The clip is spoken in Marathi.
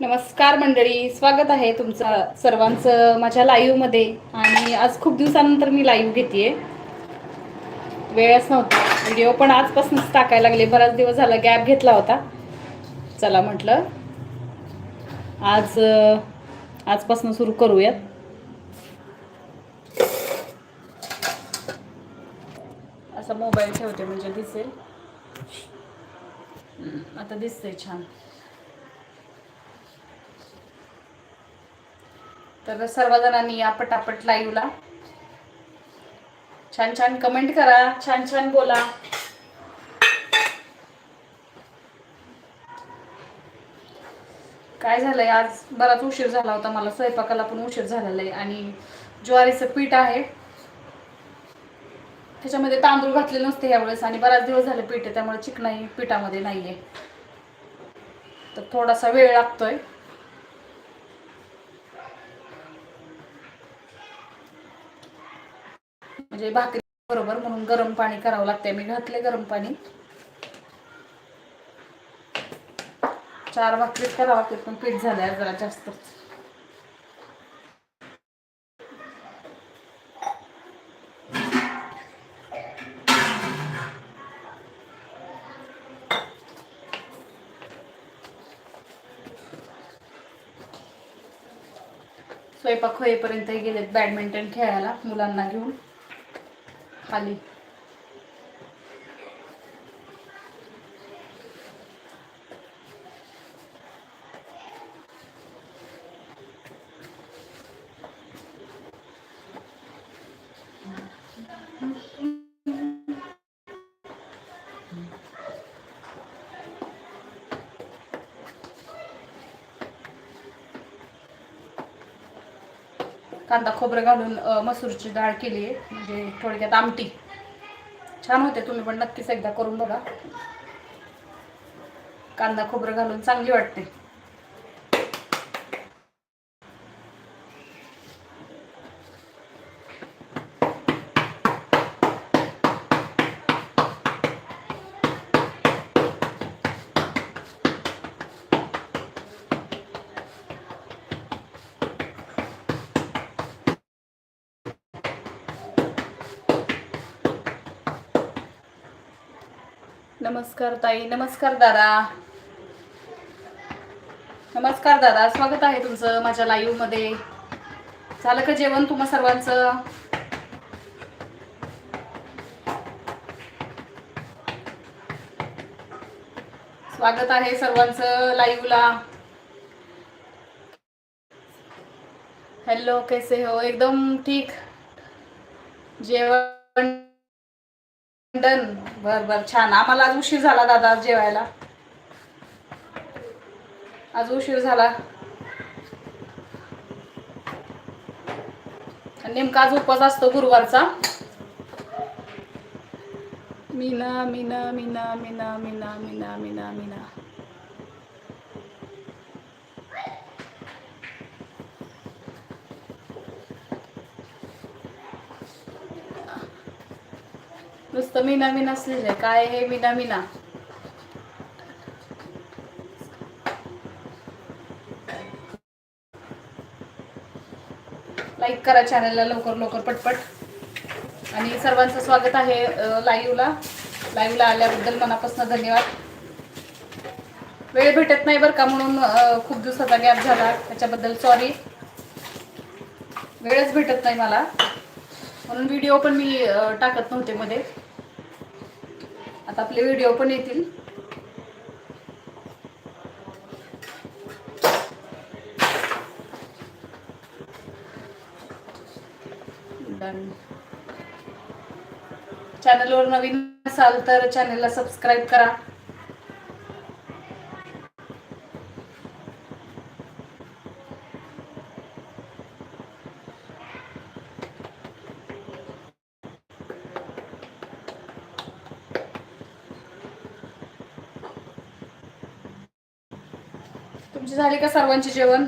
नमस्कार मंडळी स्वागत आहे तुमचं सर्वांचं माझ्या लाईव्हमध्ये आणि आज खूप दिवसानंतर मी लाईव्ह घेते वेळच नव्हता. व्हिडिओ पण आजपासूनच टाकायला लागले. बराच दिवस झाला गॅप घेतला होता. चला म्हटलं आज आजपासून सुरू करूयात. असा मोबाईल ठेवते म्हणजे दिसेल. आता दिसतंय छान. तर सर्वजणांनी या पटापट लाईव्हला छान छान कमेंट करा छान छान बोला. काय झालंय? आज बराच उशीर झाला होता मला स्वयंपाकाला पण उशीर झालेला आहे आणि ज्वारीचं पीठ आहे. त्याच्यामध्ये तांदूळ घातले नसते यावेळेस आणि बराच दिवस झाले पीठ आहे त्यामुळे चिकनाई पिठामध्ये नाहीये. तर थोडासा वेळ लागतोय. म्हणजे भाकरी बरोबर म्हणून गरम पाणी करावं लागतंय. मी घातले गरम पाणी. चार भाकरीच करावं लागते पण पीठ झालंय जरा जास्त. स्वयंपाक होईपर्यंत गेलेत बॅडमिंटन खेळायला मुलांना घेऊन. Allez. कांदा खोबरं घालून मसूरची डाळ केली आहे. म्हणजे थोडक्यात आमटी. छान होते तुम्ही पण नक्कीच एकदा करून बघा. कांदा खोबरं घालून चांगली वाटते. नमस्कार ताई नमस्कार दादा. नमस्कार दादा स्वागत आहे तुमचं माझ्या लाईव्हमध्ये. झालं का जेवण तुम्हा सर्वांचं? स्वागत आहे सर्वांचं लाईव्हला हॅलो कैसे हो? एकदम ठीक. जेवण डन बर बर छान. आम्हाला आज उशीर झाला दादा आज जेवायला. आज उशीर झाला. नेमका आज उपवास असतो गुरुवारचा. मीना मीना मीना मीना मीना मीना मीना मीना. नुसतं मीना मीना लिहिलंय काय हे मीना मीना लाईक करा चॅनलला लवकर लवकर पटपट. आणि सर्वांचं स्वागत आहे लाईव्हला लाईव्हला आल्याबद्दल मनापासून धन्यवाद. वेळ भेटत नाही बरं का म्हणून खूप दिवसाचा गॅप झाला. त्याच्याबद्दल सॉरी वेळच भेटत नाही मला. म्हणून व्हिडिओ पण मी टाकत नव्हते मध्ये. आता आपले व्हिडिओ पण येतील. चॅनलवर नवीन असाल तर चॅनलला सबस्क्राईब करा. तुमची झाली का सर्वांचे जेवण?